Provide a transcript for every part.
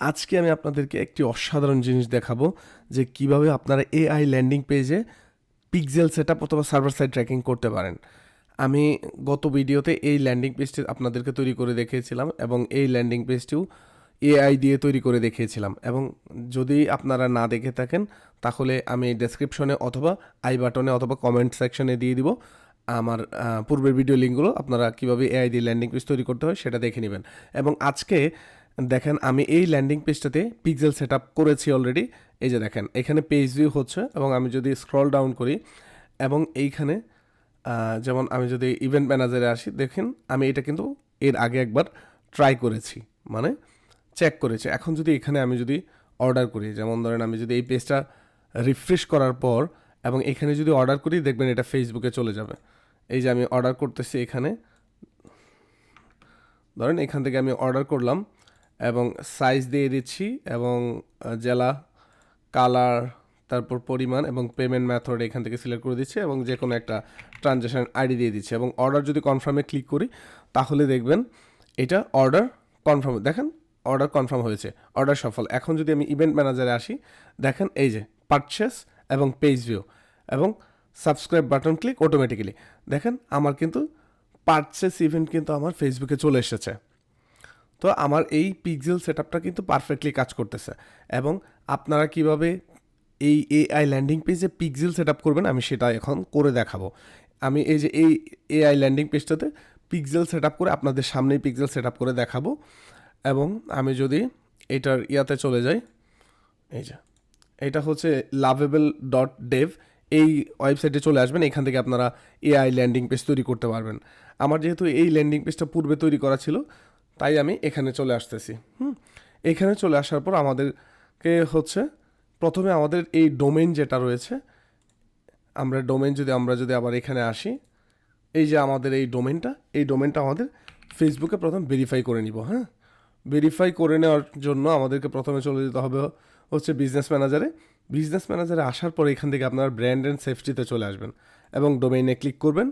আজকে আমি আপনাদেরকে একটি অসাধারণ জিনিস দেখাবো যে কীভাবে আপনারা এআই ল্যান্ডিং পেজে পিক্সেল সেট আপ অথবা সার্ভার সাইড ট্র্যাকিং করতে পারেন। আমি গত ভিডিওতে এই ল্যান্ডিং পেজটি আপনাদেরকে তৈরি করে দেখিয়েছিলাম এবং এই ল্যান্ডিং পেজটিও এআই দিয়ে তৈরি করে দেখিয়েছিলাম এবং যদি আপনারা না দেখে থাকেন, তাহলে আমি ডেসক্রিপশনে অথবা আই বাটনে অথবা কমেন্ট সেকশনে দিয়ে দিব। আমার পূর্বের ভিডিও লিঙ্কগুলো আপনারা কীভাবে এআই দিয়ে ল্যান্ডিং পেজ তৈরি করতে হয় সেটা দেখে নেবেন। এবং আজকে দেখেন, আমি এই ল্যান্ডিং পেজটাতে পিক্সেল সেট করেছি অলরেডি এই যে দেখেন, এখানে পেজ ভিউ হচ্ছে এবং আমি যদি স্ক্রল ডাউন করি এবং এইখানে যেমন আমি যদি ইভেন্ট ম্যানেজারে আসি, দেখেন, আমি এটা কিন্তু এর আগে একবার ট্রাই করেছি মানে চেক করেছি। এখন যদি এখানে আমি যদি অর্ডার করি, যেমন ধরেন আমি যদি এই পেজটা রিফ্রেশ করার পর এবং এখানে যদি অর্ডার করি, দেখবেন এটা ফেসবুকে চলে যাবে। এই যে আমি অর্ডার করতেছি এখানে, ধরেন এখান থেকে আমি অর্ডার করলাম এবং সাইজ দিয়ে দিচ্ছি এবং জেলা কালার তারপর পরিমাণ এবং পেমেন্ট মেথড এখান থেকে সিলেক্ট করে দিচ্ছি এবং যে কোনো একটা ট্রানজ্যাকশন আইডি দিয়ে দিচ্ছি এবং অর্ডার যদি কনফার্মে ক্লিক করি, তাহলে দেখবেন এটা অর্ডার কনফার্ম দেখেন অর্ডার কনফার্ম হয়েছে অর্ডার সফল। এখন যদি আমি ইভেন্ট ম্যানেজারে আসি, দেখেন এই যে পারচেস এবং পেজ ভিউ এবং সাবস্ক্রাইব বাটন ক্লিক অটোমেটিক্যালি দেখেন আমার কিন্তু পারচেস ইভেন্ট কিন্তু আমার ফেসবুকে চলে এসেছে। তো আমার এই পিক্সেল সেটআপটা কিন্তু পারফেক্টলি কাজ করতেছে। এবং আপনারা কীভাবে এই এআই ল্যান্ডিং পেজে পিক্সেল সেট করবেন, আমি সেটা এখন করে দেখাবো। আমি এই যে এই এআই ল্যান্ডিং পেজটাতে পিক্সেল সেট আপ করে আপনাদের সামনেই পিক্সেল সেট করে দেখাবো। এবং আমি যদি এটার ইয়াতে চলে যাই, এই যে, এটা হচ্ছে লাভেবল ডট ডেভ এই ওয়েবসাইটে চলে আসবেন, এখান থেকে আপনারা এআই ল্যান্ডিং পেজ তৈরি করতে পারবেন। আমার যেহেতু এই ল্যান্ডিং পেজটা পূর্বে তৈরি করা ছিল তাই আমি এখানে চলে আসতেছি। হুম? এখানে চলে আসার পর আমাদেরকে হচ্ছে প্রথমে আমাদের এই ডোমেন যেটা রয়েছে, আমরা ডোমেন যদি, আমরা যদি আবার এখানে আসি, এই যে আমাদের এই ডোমেনটা এই ডোমেনটা আমাদের ফেসবুকে প্রথম ভেরিফাই করে নিব হ্যাঁ? ভেরিফাই করে নেওয়ার জন্য আমাদেরকে প্রথমে চলে যেতে হবে হচ্ছে বিজনেস ম্যানেজারে বিজনেস ম্যানেজারে আসার পর এখান থেকে আপনার ব্র্যান্ড অ্যান্ড সেফটিতে চলে আসবেন এবং ডোমেইনে ক্লিক করবেন।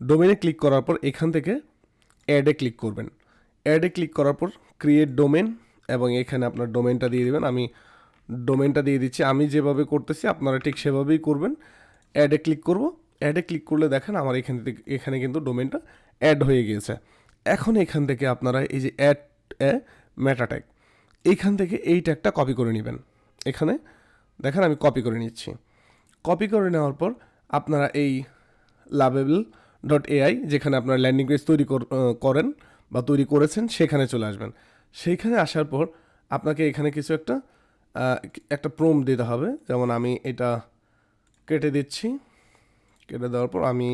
ডোমেইনে ক্লিক করার পর এখান থেকে অ্যাডে ক্লিক করবেন। অ্যাডে ক্লিক করার পর ক্রিয়েট ডোমেন এবং এখানে আপনার ডোমেনটা দিয়ে দেবেন। আমি ডোমেনটা দিয়ে দিচ্ছি। আমি যেভাবে করতেছি, আপনারা ঠিক সেভাবেই করবেন। অ্যাডে ক্লিক করব। অ্যাডে ক্লিক করলে দেখেন আমার এখান থেকে, এখানে কিন্তু ডোমেনটা অ্যাড হয়ে গিয়েছে। এখন এখান থেকে আপনারা এই যে অ্যাড এ মেটা ট্যাগ এইখান থেকে এই ট্যাগটা কপি করে নেবেন। এখানে দেখেন আমি কপি করে নিচ্ছি। কপি করে নেওয়ার পর আপনারা এই লাভেবল ডট এআই যেখানে আপনার ল্যান্ডিং পেজ তৈরি কর- করেন বা তৈরি করেছেন, সেখানে চলে আসবেন। সেইখানে আসার পর আপনাকে এখানে কিছু একটা একটা প্রোম দিতে হবে। যেমন আমি এটা কেটে দিচ্ছি। কেটে দেওয়ার পর আমি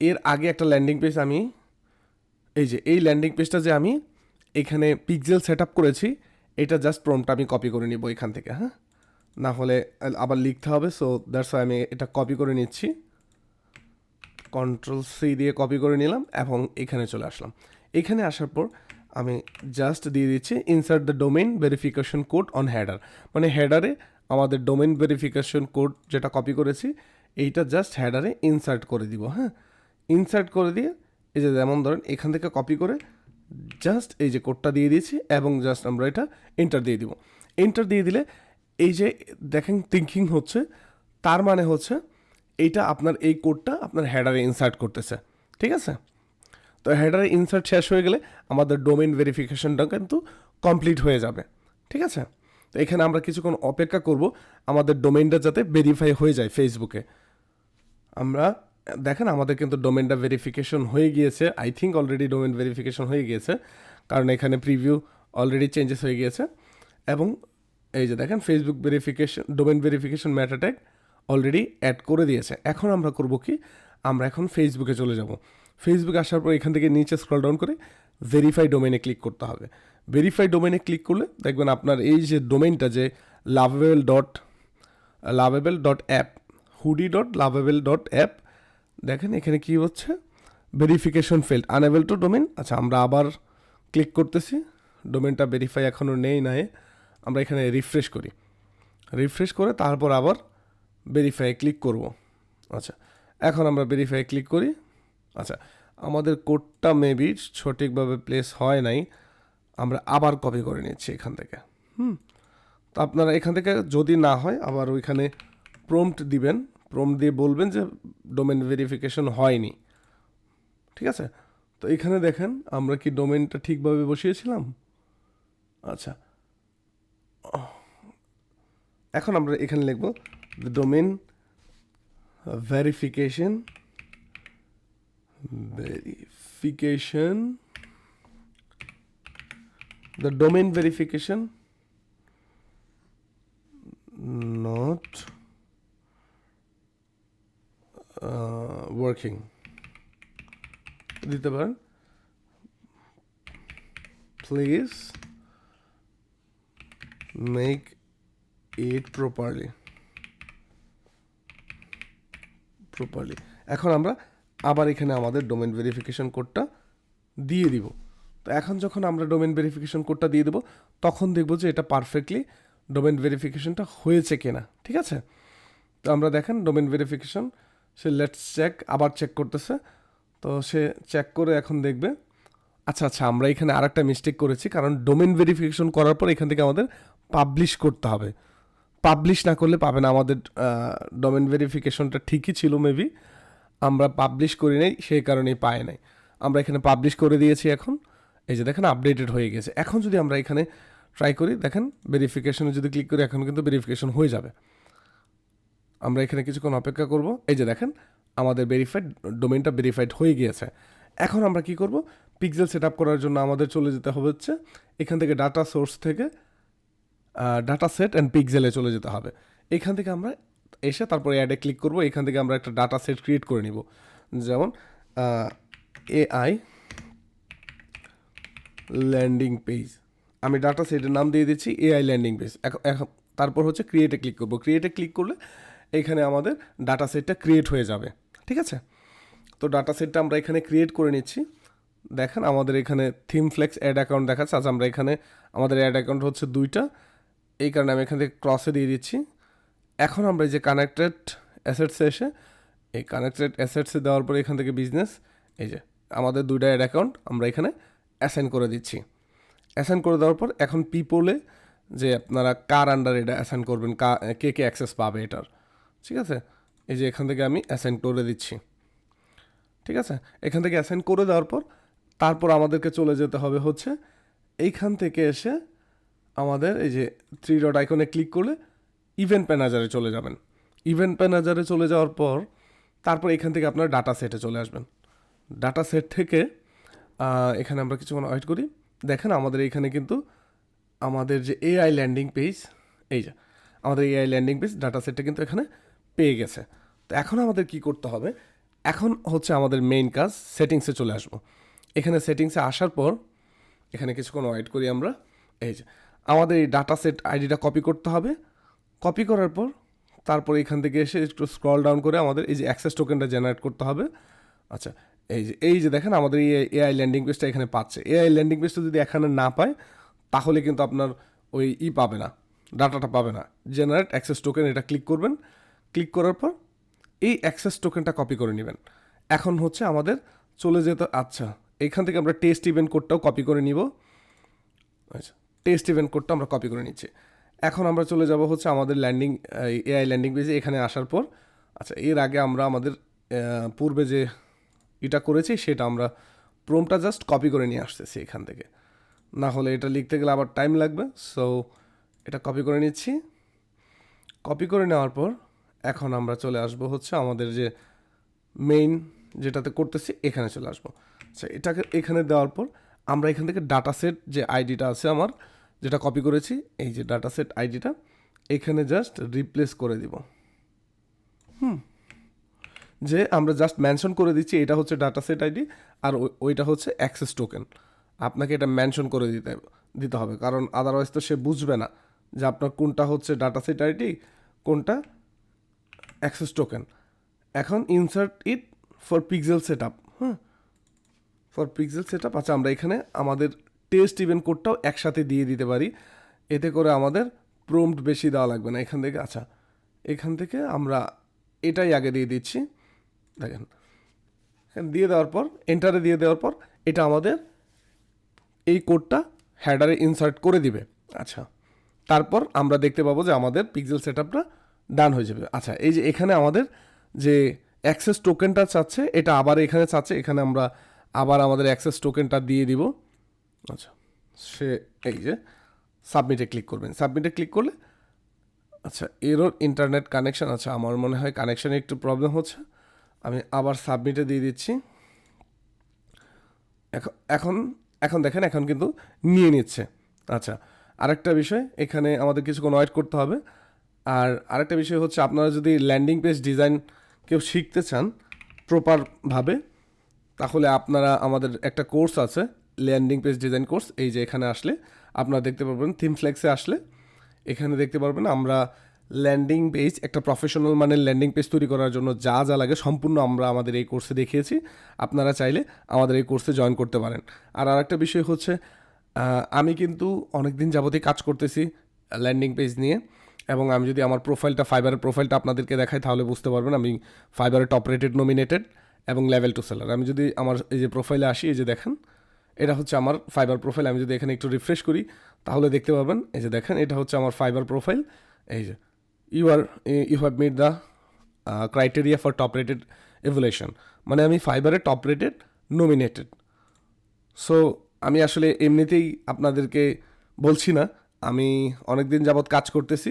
এর আগে একটা ল্যান্ডিং পেজ আমি, এই যে, এই ল্যান্ডিং পেজটা যে আমি এখানে পিক্সেল সেট করেছি, এটা জাস্ট প্রমটা আমি কপি করে নিব এখান থেকে হ্যাঁ? না হলে আবার লিখতে হবে সো দ্যাটস ওয়াই আমি এটা কপি করে নিচ্ছি। কন্ট্রোল সি দিয়ে কপি করে নিলাম এবং এখানে চলে আসলাম। এখানে আসার পর আমি জাস্ট দিয়ে দিচ্ছি insert the domain verification code on header মানে হেডারে আমাদের ডোমেইন ভেরিফিকেশন কোড যেটা কপি করেছি, এইটা জাস্ট হ্যাডারে ইনসার্ট করে দিব হ্যাঁ? ইনসার্ট করে দিয়ে এই যে যেমন ধরেন এখান থেকে কপি করে জাস্ট এই যে কোডটা দিয়ে দিয়েছি এবং জাস্ট আমরা এটা এন্টার দিয়ে দিব। এন্টার দিয়ে দিলে এই যে দেখেন থিঙ্কিং হচ্ছে, তার মানে হচ্ছে এইটা আপনার এই কোডটা আপনার হেডারে ইনসার্ট করতেছে। ঠিক আছে? তো হেডারে ইনসার্ট শেষ হয়ে গেলে আমাদের ডোমেন ভেরিফিকেশনটা কিন্তু কমপ্লিট হয়ে যাবে। ঠিক আছে? তো এখানে আমরা কিছুক্ষণ অপেক্ষা করব আমাদের ডোমেনটা যাতে ভেরিফাই হয়ে যায় ফেসবুকে আমরা, দেখেন আমাদের কিন্তু ডোমেনটা ভেরিফিকেশন হয়ে গিয়েছে। I think already domain verification হয়ে গিয়েছে। কারণ এখানে প্রিভিউ অলরেডি চেঞ্জেস হয়ে গিয়েছে। এবং এই যে দেখেন Facebook verification domain verification meta tag already add করে দিয়েছে। এখন আমরা করব কি? আমরা এখন ফেসবুকে চলে যাব। ফেসবুকে আসার পর এখান থেকে নিচে স্ক্রল ডাউন করে ভেরিফাই ডোমেনে ক্লিক করতে হবে। ভেরিফাই ডোমেনে ক্লিক করলে দেখবেন আপনার এই যে ডোমেনটা যে lovable dot lovable dot app hoodie dot lovable dot app দেখেন এখানে কি হচ্ছে? Verification failed unable to domain আচ্ছা আমরা আবার ক্লিক করতেছি ডোমেনটা ভেরিফাই এখনও নেই নাই, আমরা এখানে রিফ্রেশ করি। রিফ্রেশ করে তারপর আবার ভেরিফাই ক্লিক করব। আচ্ছা এখন আমরা ভেরিফাই ক্লিক করি। আচ্ছা আমাদের কোডটা মেবি সঠিকভাবে প্লেস হয় নাই। আমরা আবার কপি করে নিচ্ছি এখান থেকে। হুম, তো আপনারা এখান থেকে যদি না হয়, আবার ওইখানে প্রম্পট দিবেন। প্রম্পট দিয়ে বলবেন যে ডোমেন ভেরিফিকেশন হয়নি। ঠিক আছে? তো এখানে দেখেন, আমরা কি ডোমেনটা ঠিকভাবে বসিয়েছিলাম? আচ্ছা। এখন আমরা এখানে লিখব domain verification verification the domain verification not uh, working দিতে পারেন please make it properly properly এখন আমরা আবার এখানে আমাদের ডোমেন ভেরিফিকেশন কোডটা দিয়ে দিব। তো এখন যখন আমরা ডোমেন ভেরিফিকেশন কোডটা দিয়ে দেবো, তখন দেখব যে এটা পারফেক্টলি ডোমেন ভেরিফিকেশনটা হয়েছে কিনা, ঠিক আছে? তো আমরা দেখেন ডোমেন ভেরিফিকেশন সে লেটস চেক আবার চেক করতেছে। তো সে চেক করে এখন দেখবে আচ্ছা আচ্ছা আমরা এখানে আর একটা মিস্টেক করেছি, কারণ ডোমেন ভেরিফিকেশন করার পর এখান থেকে আমাদের পাবলিশ করতে হবে। পাবলিশ না করলে পাবে না আমাদের ডোমেন ভেরিফিকেশনটা ঠিকই ছিল মেবি আমরা পাবলিশ করি নাই, সেই কারণেই পায় নাই। আমরা এখানে পাবলিশ করে দিয়েছি এখন। এই যে দেখেন আপডেটেড হয়ে গেছে। এখন যদি আমরা এখানে ট্রাই করি, দেখেন ভেরিফিকেশনে যদি ক্লিক করি, এখন কিন্তু ভেরিফিকেশন হয়ে যাবে। আমরা এখানে কিছুক্ষণ অপেক্ষা করব। এই যে দেখেন, আমাদের ভেরিফাইড ডোমেনটা ভেরিফাইড হয়ে গিয়েছে। এখন আমরা কি করব? পিক্সেল সেট আপ করার জন্য আমাদের চলে যেতে হবে হচ্ছে, এখান থেকে ডাটা সোর্স থেকে ডাটা সেট অ্যান্ড পিক্সেলে চলে যেতে হবে। এখান থেকে আমরা এসে তারপরে অ্যাডে ক্লিক করব, এখান থেকে আমরা একটা ডাটা সেট ক্রিয়েট করে নিব। যেমন এআই ল্যান্ডিং পেজ আমি ডাটা সেটের নাম দিয়ে দিচ্ছি এআই ল্যান্ডিং পেজ এখন তারপর হচ্ছে ক্রিয়েটে ক্লিক করব। ক্রিয়েটে ক্লিক করলে এখানে আমাদের ডাটা সেটটা ক্রিয়েট হয়ে যাবে, ঠিক আছে? তো ডাটা সেটটা আমরা এখানে ক্রিয়েট করে নিচ্ছি। দেখেন আমাদের এখানে থিম ফ্লেক্স অ্যাড অ্যাকাউন্ট দেখাচ্ছে। আজ আমরা এখানে, আমাদের অ্যাড অ্যাকাউন্ট হচ্ছে দুইটা। এই কারণে আমি এখান থেকে ক্রসে দিয়ে দিচ্ছি। এখন আমরা এই যে কানেক্টেড অ্যাসেটসে এসে, এই কানেক্টেড অ্যাসেটসে দেওয়ার পরে এখান থেকে বিজনেস এই যে আমাদের দুইটা অ্যাড অ্যাকাউন্ট আমরা এখানে অ্যাসাইন করে দিচ্ছি। অ্যাসাইন করে দেওয়ার পর এখন পিপলে যে আপনারা কার আন্ডার এটা অ্যাসাইন করবেন, কা, কে কে অ্যাক্সেস পাবে এটার। ঠিক আছে? এই যে এখান থেকে আমি অ্যাসাইন করে দিচ্ছি। ঠিক আছে? এখান থেকে অ্যাসাইন করে দেওয়ার পর তারপর আমাদেরকে চলে যেতে হবে হচ্ছে, এইখান থেকে এসে আমাদের এই যে থ্রি ডট আইকনে ক্লিক করলে ইভেন্ট ম্যানেজারে চলে যাবেন। ইভেন্ট ম্যানেজারে চলে যাওয়ার পর তারপর এখান থেকে আপনার ডাটা সেটে চলে আসবেন। ডাটা সেট থেকে এখানে আমরা কিছুক্ষণ ওয়েট করি। দেখেন আমাদের এখানে কিন্তু আমাদের যে এআই ল্যান্ডিং পেজ এই যে, আমাদের এআই ল্যান্ডিং পেজ ডাটা সেটটা কিন্তু এখানে পেয়ে গেছে। তো এখন আমাদের কি করতে হবে? এখন হচ্ছে আমাদের মেইন কাজ সেটিংসে চলে আসব। এখানে সেটিংসে আসার পর এখানে কিছুক্ষণ ওয়েট করি আমরা। এই যে, আমাদের এই ডাটা সেট আইডিটা কপি করতে হবে। কপি করার পর তারপর এখান থেকে এসে একটু স্ক্রল ডাউন করে আমাদের এই যে অ্যাক্সেস টোকেনটা জেনারেট করতে হবে। আচ্ছা এই যে এই যে দেখেন আমাদের এই এআই ল্যান্ডিং পেজটা এখানে পাচ্ছে। এআই ল্যান্ডিং পেজটা যদি এখানে না পায়, তাহলে কিন্তু আপনার ওই ই পাবে না, ডাটাটা পাবে না। জেনারেট অ্যাক্সেস টোকেন এটা ক্লিক করবেন। ক্লিক করার পর এই অ্যাক্সেস টোকেনটা কপি করে নেবেন। এখন হচ্ছে আমাদের চলে যেতে আচ্ছা এখান থেকে আমরা টেস্ট ইভেন্ট কোডটাও কপি করে নিব। আচ্ছা টেস্ট ইভেন্ট কোডটা আমরা কপি করে নিচ্ছি। এখন আমরা চলে যাব হচ্ছে আমাদের ল্যান্ডিং এআই ল্যান্ডিং পেজে, এখানে আসার পর। আচ্ছা এর আগে আমরা আমাদের পূর্বে যে এটা করেছি, সেটা আমরা প্রোমটা জাস্ট কপি করে নিয়ে আসতেছি এখান থেকে। না হলে এটা লিখতে গেলে আবার টাইম লাগবে। সো, এটা কপি করে নিচ্ছি। কপি করে নেওয়ার পর এখন আমরা চলে আসব হচ্ছে আমাদের যে মেইন যেটাতে করতেছি, এখানে চলে আসব। আচ্ছা এটাকে, এখানে দেওয়ার পর আমরা এখান থেকে ডাটা সেট যে আইডিটা আছে আমার যেটা কপি করেছি, এই যে ডাটা সেট আইডিটা এখানে জাস্ট রিপ্লেস করে দিব। হুম। যে আমরা জাস্ট মেনশন করে দিচ্ছি, এটা হচ্ছে ডাটা সেট আইডি আর ওইটা হচ্ছে অ্যাক্সেস টোকেন আপনাকে এটা মেনশন করে দিতে দিতে হবে, কারণ আদারওয়াইজ তো সে বুঝবে না যে আপনার কোনটা হচ্ছে ডাটা সেট আইডি কোনটা অ্যাক্সেস টোকেন এখন insert it for pixel set up হ্যাঁ ফর পিক্সেল সেট আপ আচ্ছা আমরা এখানে আমাদের টেস্ট ইভেন্ট কোডটাও একসাথে দিয়ে দিতে পারি। এতে করে আমাদের প্রম্পট বেশি দেওয়া লাগবে না। এখান থেকে আচ্ছা এখান থেকে আমরা এটাই আগে দিয়ে দিচ্ছি। দেখেন দিয়ে দেওয়ার পর এন্টারে দিয়ে দেওয়ার পর, এটা আমাদের এই কোডটা হ্যাডারে ইনসার্ট করে দিবে। আচ্ছা তারপর আমরা দেখতে পাবো যে আমাদের পিক্সেল সেটআপটা ডান হয়ে যাবে। আচ্ছা এই যে এখানে আমাদের যে অ্যাক্সেস টোকেনটা চাচ্ছে, এটা আবার এখানে চাচ্ছে, এখানে আমরা আবার আমাদের অ্যাক্সেস টোকেনটা দিয়ে দিব। আচ্ছা সে এই যে সাবমিটে ক্লিক করবেন। সাবমিটে ক্লিক করলে আচ্ছা এরও ইন্টারনেট কানেকশন আচ্ছা আমার মনে হয় কানেকশানে একটু প্রবলেম হচ্ছে। আমি আবার সাবমিটে দিয়ে দিচ্ছি। এখন এখন এখন দেখেন, এখন কিন্তু নিয়ে নিচ্ছে। আচ্ছা আরেকটা বিষয়, এখানে আমাদের কিছুক্ষণ ওয়েট করতে হবে। আর আরেকটা বিষয় হচ্ছে, আপনারা যদি ল্যান্ডিং পেজ ডিজাইন কেউ শিখতে চান প্রপারভাবে তাহলে আপনারা আমাদের একটা কোর্স আছে। ল্যান্ডিং পেজ ডিজাইন কোর্স এই যে এখানে আসলে আপনারা দেখতে পারবেন থিম ফ্লেক্সে আসলে এখানে দেখতে পারবেন আমরা ল্যান্ডিং পেজ একটা প্রফেশনাল মানের ল্যান্ডিং পেজ তৈরি করার জন্য যা যা লাগে সম্পূর্ণ আমরা আমাদের এই কোর্সে দেখিয়েছি। আপনারা চাইলে আমাদের এই কোর্সে জয়েন করতে পারেন। আর আরেকটা বিষয় হচ্ছে আমি কিন্তু অনেক দিন যাবতীয় কাজ করতেছি ল্যান্ডিং পেজ নিয়ে এবং আমি যদি আমার প্রোফাইলটা ফাইবারের প্রোফাইলটা আপনাদেরকে দেখাই, তাহলে বুঝতে পারবেন আমি ফাইবারের টপ রেটেড নমিনেটেড এবং লেভেল টু সেলার আমি যদি আমার এই যে প্রোফাইলে আসি, এই যে দেখেন এটা হচ্ছে আমার ফাইবার প্রোফাইল আমি যদি এখানে একটু রিফ্রেশ করি, তাহলে দেখতে পাবেন এই যে দেখেন, এটা হচ্ছে আমার ফাইবার প্রোফাইল এই যে you are you have meet the criteria for top rated evaluation মানে আমি ফাইবারে টপ রেটেড নমিনেটেড সো আমি আসলে এমনিতেই আপনাদেরকে বলছি না, আমি অনেক দিন যাবৎ কাজ করতেছি।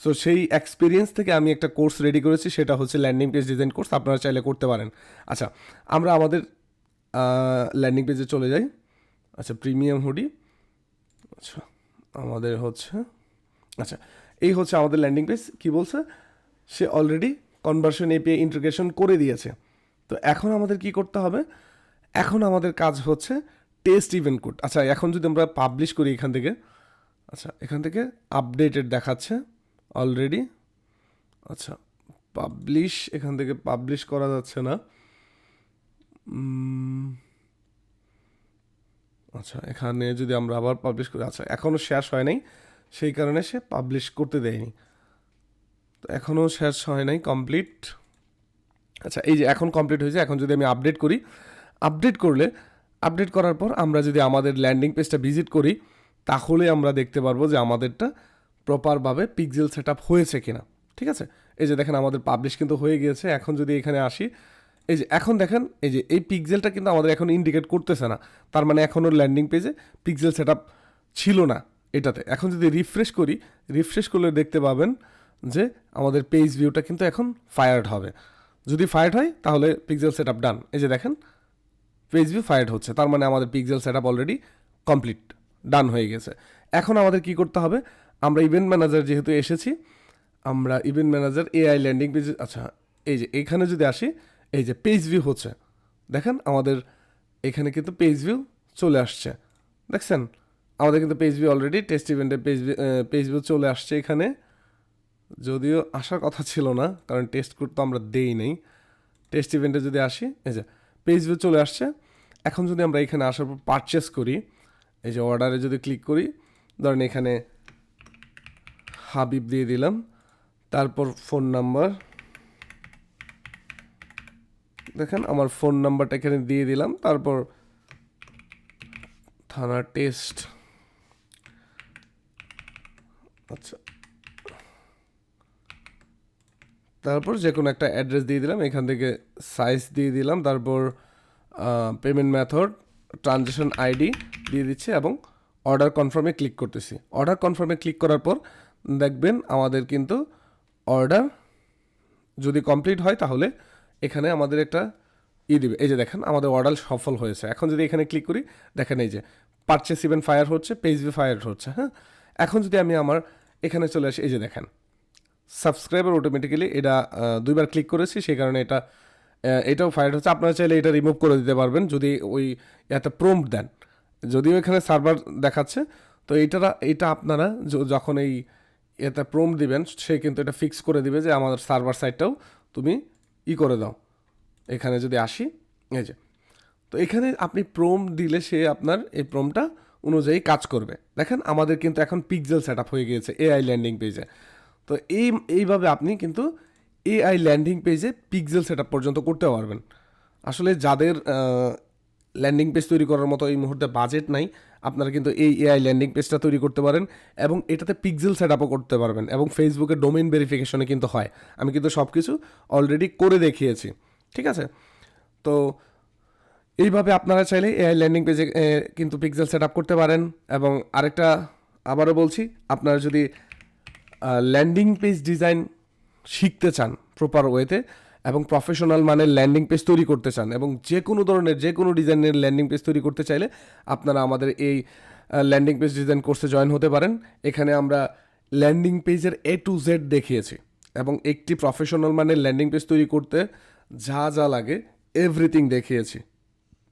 সো সেই এক্সপিরিয়েন্স থেকে আমি একটা কোর্স রেডি করেছি, সেটা হচ্ছে ল্যান্ডিং পেজ ডিজাইন কোর্স আপনারা চাইলে করতে পারেন। আচ্ছা আমরা আমাদের ল্যান্ডিং পেজে চলে যাই। আচ্ছা প্রিমিয়াম হুডি আচ্ছা আমাদের হচ্ছে আচ্ছা এই হচ্ছে আমাদের ল্যান্ডিং পেজ কি বলছে? সে অলরেডি কনভার্সন এপিআই ইন্টিগ্রেশন করে দিয়েছে। তো এখন আমাদের কি করতে হবে? এখন আমাদের কাজ হচ্ছে টেস্ট ইভেন্ট কোড আচ্ছা এখন যদি আমরা পাবলিশ করি এখান থেকে আচ্ছা এখান থেকে আপডেটেড দেখাচ্ছে অলরেডি আচ্ছা পাবলিশ এখান থেকে পাবলিশ করা যাচ্ছে না। আচ্ছা এখানে যদি আমরা আবার পাবলিশ করি আচ্ছা এখনও শেষ হয় নাই, সেই কারণে সে পাবলিশ করতে দেয়নি। তো এখনও শেষ হয় নাই কমপ্লিট আচ্ছা এই যে এখন কমপ্লিট হয়েছে, এখন যদি আমি আপডেট করি আপডেট করলে আপডেট করার পর আমরা যদি আমাদের ল্যান্ডিং পেজটা ভিজিট করি, তাহলে আমরা দেখতে পারব যে আমাদেরটা প্রপারভাবে পিক্সেল সেট হয়েছে কিনা। ঠিক আছে? এই যে দেখেন, আমাদের পাবলিশ কিন্তু হয়ে গিয়েছে। এখন যদি এখানে আসি এই যে এখন দেখেন, এই যে এই পিক্সেলটা কিন্তু আমাদের এখন ইন্ডিকেট করতেছে না। তার মানে এখনও ল্যান্ডিং পেজে পিক্সেল সেট ছিল না এটাতে। এখন যদি রিফ্রেশ করি রিফ্রেশ করলে দেখতে পাবেন যে আমাদের পেজ ভিউটা কিন্তু এখন ফায়ার্ড হবে। যদি ফায়ার্ড হয়, তাহলে পিক্সেল সেট ডান এই যে দেখেন পেজ ভিউ ফায়ার্ড হচ্ছে। তার মানে আমাদের pixel set already complete done হয়ে গেছে। এখন আমাদের কি করতে হবে, আমরা ইভেন্ট ম্যানেজার যেহেতু এসেছি, আমরা event manager AI landing page আচ্ছা এই যে এখানে যদি আসি এই যে পেজ ভিউ হচ্ছে। দেখেন আমাদের এখানে কিন্তু পেজ ভিউ চলে আসছে। দেখছেন? আমাদের কিন্তু পেজ ভিউ অলরেডি টেস্ট ইভেন্টে পেজ পেজ ভিউ চলে আসছে এখানে। যদিও আসার কথা ছিল না, কারণ টেস্ট কোড তো আমরা দেই নেই। টেস্ট ইভেন্টে যদি আসি, এই যে পেজ ভিউ চলে আসছে। এখন যদি আমরা এখানে আসার পর পারচেস করি, এই যে অর্ডারে যদি ক্লিক করি, ধরেন এখানে হাবিব দিয়ে দিলাম। তারপর ফোন নাম্বার দেখেন, আমার ফোন নাম্বারটা এখানে দিয়ে দিলাম। তারপর থানা টেস্ট আচ্ছা। তারপর যে কোনো একটা অ্যাড্রেস দিয়ে দিলাম, এখান থেকে সাইজ দিয়ে দিলাম। তারপর পেমেন্ট মেথড ট্রানজেকশন আইডি দিয়ে দিচ্ছে এবং অর্ডার কনফার্মে ক্লিক করতেছি। অর্ডার কনফার্মে ক্লিক করার পর দেখবেন আমাদের কিন্তু অর্ডার যদি কমপ্লিট হয় তাহলে এখানে আমাদের একটা ই দিবে। এই যে দেখেন, আমাদের অর্ডার সফল হয়েছে। এখন যদি এখানে ক্লিক করি, দেখেন এই যে পারচেস ইভেন্ট ফায়ার হচ্ছে পেজ বি ফায়ার হচ্ছে হ্যাঁ? এখন যদি আমি আমার এখানে চলে আসি, এই যে দেখেন সাবস্ক্রাইবার অটোমেটিক্যালি এটা দুইবার ক্লিক করেছি, সেই কারণে এটা এটাও ফায়ার হচ্ছে। আপনারা চাইলে এটা রিমুভ করে দিতে পারবেন, যদি ওই একটা প্রম্পট দেন। যদিও এখানে সার্ভার দেখাচ্ছে, তো এইটা এটা আপনারা যখন এই এতে প্রোম দিবেন, সে কিন্তু এটা ফিক্স করে দিবে যে আমাদের সার্ভার সাইটটাও তুমি ই করে দাও। এখানে যদি আসি, এই যে। তো এখানে আপনি প্রোম দিলে সে আপনার এই প্রোমটা অনুযায়ী কাজ করবে। দেখেন, আমাদের কিন্তু এখন পিক্সেল সেট হয়ে গিয়েছে এআই ল্যান্ডিং পেজে। তো এই, এইভাবে আপনি কিন্তু এআই ল্যান্ডিং পেজে পিকজেল সেট পর্যন্ত করতে পারবেন। আসলে যাদের ল্যান্ডিং পেজ তৈরি করার মতো এই মুহূর্তে বাজেট নাই। আপনারা কিন্তু এই এআই ল্যান্ডিং পেজটা তৈরি করতে পারেন এবং এটাতে পিক্সেল সেট আপও করতে পারবেন এবং ফেসবুকে ডোমেইন ভেরিফিকেশনে কিন্তু হয়। আমি কিন্তু সব কিছু অলরেডি করে দেখিয়েছি, ঠিক আছে? তো এইভাবে আপনারা চাইলে এআই ল্যান্ডিং পেজে কিন্তু পিক্সেল সেট আপ করতে পারেন এবং আরেকটা আবারও বলছি, আপনারা যদি ল্যান্ডিং পেজ ডিজাইন শিখতে চান প্রপার ওয়েতে এবং প্রফেশনাল মানের ল্যান্ডিং পেজ তৈরি করতে চান এবং যে কোনো ধরনের, যে কোনো ডিজাইনের ল্যান্ডিং পেজ তৈরি করতে চাইলে আপনারা আমাদের এই ল্যান্ডিং পেজ ডিজাইন কোর্সে জয়েন হতে পারেন। এখানে আমরা ল্যান্ডিং পেজের এ টু জেড দেখিয়েছি এবং একটি প্রফেশনাল মানের ল্যান্ডিং পেজ তৈরি করতে যা যা লাগে এভরিথিং দেখিয়েছি।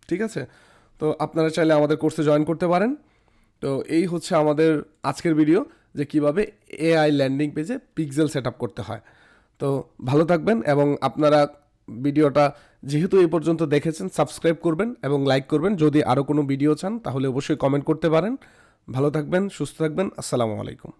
ঠিক আছে? তো আপনারা চাইলে আমাদের কোর্সে জয়েন করতে পারেন। তো এই হচ্ছে আমাদের আজকের ভিডিও যে কীভাবে এআই ল্যান্ডিং পেজে পিক্সেল সেট করতে হয়। তো ভালো থাকবেন এবং আপনারা ভিডিওটা যেহেতু এই পর্যন্ত দেখেছেন সাবস্ক্রাইব করবেন এবং লাইক করবেন। যদি আরও কোনো ভিডিও চান, তাহলে অবশ্যই কমেন্ট করতে পারেন। ভালো থাকবেন, সুস্থ থাকবেন। আসসালামু আলাইকুম।